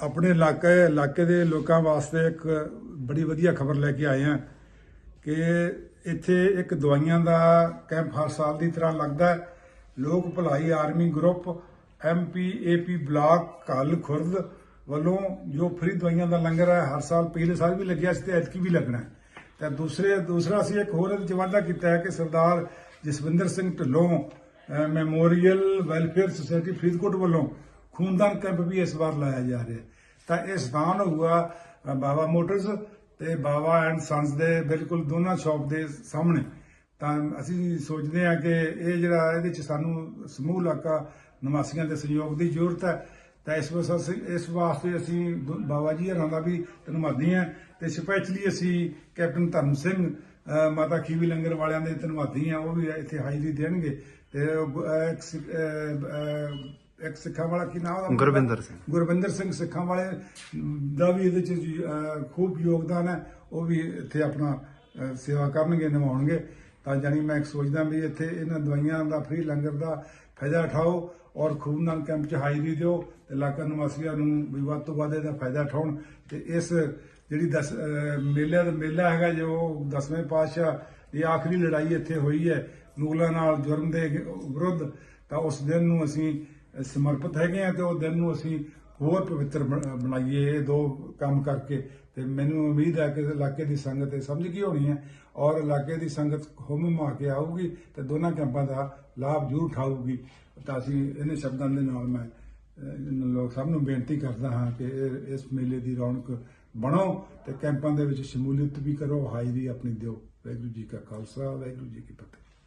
ਆਪਣੇ ਇਲਾਕੇ ਇਲਾਕੇ ਦੇ ਲੋਕਾਂ ਵਾਸਤੇ ਇੱਕ ਬੜੀ ਵਧੀਆ ਖਬਰ ਲੈ ਕੇ ਆਏ ਹਾਂ ਕਿ ਇੱਥੇ ਇੱਕ ਦਵਾਈਆਂ ਦਾ ਕੈਂਪ ਹਰ ਸਾਲ ਦੀ ਤਰ੍ਹਾਂ ਲੱਗਦਾ ਹੈ। ਲੋਕ ਭਲਾਈ ਆਰਮੀ ਗਰੁੱਪ ਐਮਪੀਏਪੀ ਬਲਾਕ ਕੱਲ ਖੁਰਦ ਵੱਲੋਂ ਜੋ ਫ੍ਰੀ ਦਵਾਈਆਂ ਦਾ ਲੰਗਰ ਹੈ, ਹਰ ਸਾਲ ਪਿਛਲੇ ਸਾਲ ਵੀ ਲੱਗਿਆ ਸੀ ਤੇ ਐਤਕੀ ਵੀ ਲੱਗਣਾ ਹੈ। ਤੇ ਦੂਸਰੇ, ਦੂਸਰਾ ਅਸੀਂ ਇੱਕ ਹੋਰ ਇਹਦੇ 'ਚ ਵਾਅਦਾ ਕੀਤਾ ਹੈ ਕਿ Sardar Jaswinder Singh Dhillon memorial welfare society Faridkot ਵੱਲੋਂ ਖੂਨਦਾਨ ਕੈਂਪ ਵੀ ਇਸ ਵਾਰ ਲਾਇਆ ਜਾ ਰਿਹਾ। ਤਾਂ ਇਹ ਸਥਾਨ ਹੋਊਗਾ ਬਾਬਾ ਮੋਟਰਸ ਤੇ ਬਾਬਾ ਐਂਡ ਸੰਸ ਦੇ ਬਿਲਕੁਲ ਦੋਨਾਂ ਸ਼ਾਪ ਦੇ ਸਾਹਮਣੇ। ਤਾਂ ਅਸੀਂ ਸੋਚਦੇ ਹਾਂ ਕਿ ਇਹ ਜਿਹੜਾ ਇਹਦੇ ਚ ਸਾਨੂੰ ਸਮੂਹ ਇਲਾਕਾ ਨਿਵਾਸੀਆਂ ਦੇ ਸਹਿਯੋਗ ਦੀ ਜ਼ਰੂਰਤ ਹੈ। ਤਾਂ ਇਸ ਵਾਸਤੇ ਅਸੀਂ- ਇਸ ਵਾਸਤੇ ਅਸੀਂ ਬ- ਬਾਬਾ ਜੀ ਹਰਾਂ ਦਾ ਵੀ ਧੰਨਵਾਦੀ ਹਾਂ ਤੇ ਸਪੈਸ਼ਲੀ ਅਸੀਂ ਕੈਪਟਨ ਧਰਮ ਸਿੰਘ ਮਾਤਾ ਖੀਵੀ ਲੰਗਰ ਵਾਲਿਆਂ ਦੇ ਧੰਨਵਾਦੀ ਹਾਂ, ਉਹ ਵੀ ਇੱਥੇ ਹਾਜ਼ਰੀ ਦੇਣਗੇ। ਤੇ ਇੱਕ ਸਿੱਖ- ਇੱਕ ਵਾਲਾ ਕੀ ਨਾਮ ਉਹਦਾ? ਗੁਰਵਿੰਦਰ ਸਿੰਘ। ਗੁਰਵਿੰਦਰ ਸਿੰਘ ਸਿੱਖਾਂ ਵਾਲੇ ਦਾ ਵੀ ਇਹਦੇ ਚ ਜੀ, ਅਹ, ਖੂਬ ਯੋਗਦਾਨ ਹੈ। ਉਹ ਵੀ ਇੱਥੇ ਆਪਣਾ ਅਹ, ਸੇਵਾ ਕਰਨਗੇ ਨਿਭਾਉਣਗੇ। ਤਾਂ ਜਾਨੀ ਮੈਂ ਸੋਚਦਾ ਵੀ ਇੱਥੇ ਇਹਨਾਂ ਦਵਾਈਆਂ ਦਾ ਫ੍ਰੀ ਲੰਗਰ ਦਾ ਫਾਇਦਾ ਉਠਾਓ ਔਰ ਖੂਨਦਾਨ ਕੈਂਪ ਚ ਹਾਜ਼ਰੀ ਦਿਓ ਤੇ ਇਲਾਕਾ ਨਿਵਾਸੀਆਂ ਨੂੰ ਵੀ ਵੱਧ ਤੋਂ ਵੱਧ ਇਹਦਾ ਫਾਇਦਾ ਉਠਾਉਣ। ਤੇ ਇਸ ਜਿਹੜੀ ਦਸ ਅਹ, ਮੇਲੇ ਦਾ ਮੇਲਾ ਹੈਗਾ ਜੋ ਦਸਵੇਂ ਪਾਤਸ਼ਾਹ ਇਹ ਆਖਰੀ ਲੜਾਈ ਇੱਥੇ ਹੋਈ ਹੈ ਮੁਗਲਾਂ ਨਾਲ ਜੁਰਮ ਦੇ ਵਿਰੁੱਧ ਤਾਂ ਉਸ ਦਿਨ ਨੂੰ ਅਸੀਂ ਸਮਰਪਿਤ ਹੈਗੇ ਆ ਤੇ ਉਹ ਦਿਨ ਨੂੰ ਅਸੀਂ ਹੋਰ ਪਵਿੱਤਰ ਬਣਾਈਏ, ਇਹ ਦੋ ਕੰਮ ਕਰਕੇ। ਤੇ ਮੈਨੂੰ ਉਮੀਦ ਹੈ ਕਿ ਇਲਾਕੇ ਦੀ ਸੰਗਤ ਇਹ ਸਮਝ ਗਈ ਹੋਣੀ ਹੈ ਔਰ ਇਲਾਕੇ ਦੀ ਸੰਗਤ ਹੁਮ ਮਾ ਕੇ ਆਊਗੀ ਤੇ ਦੋਨਾਂ ਕੈਂਪਾਂ ਦਾ ਲਾਭ ਜ਼ਰੂਰ ਉਠਾਊਗੀ। ਤਾਂ ਅਸੀਂ ਇਹਨਾਂ ਸ਼ਬਦਾਂ ਦੇ ਨਾਲ ਮੈਂ ਲੋਕ ਸਭ ਨੂੰ ਬੇਨਤੀ ਕਰਦਾ ਹਾਂ ਕਿ ਇਹ- ਇਸ ਮੇਲੇ ਦੀ ਰੌਣਕ ਬਣੋ ਤੇ ਕੈਂਪਾਂ ਦੇ ਵਿੱਚ ਸ਼ਮੂਲੀਅਤ ਵੀ ਕਰੋ, ਹਾਜ਼ਰੀ ਆਪਣੀ ਦਿਓ। ਵਾਹਿਗੁਰੂ ਜੀ ਕਾ ਖਾਲਸਾ, ਵਾਹਿਗੁਰੂ ਜੀ ਕੀ ਫਤਿਹ।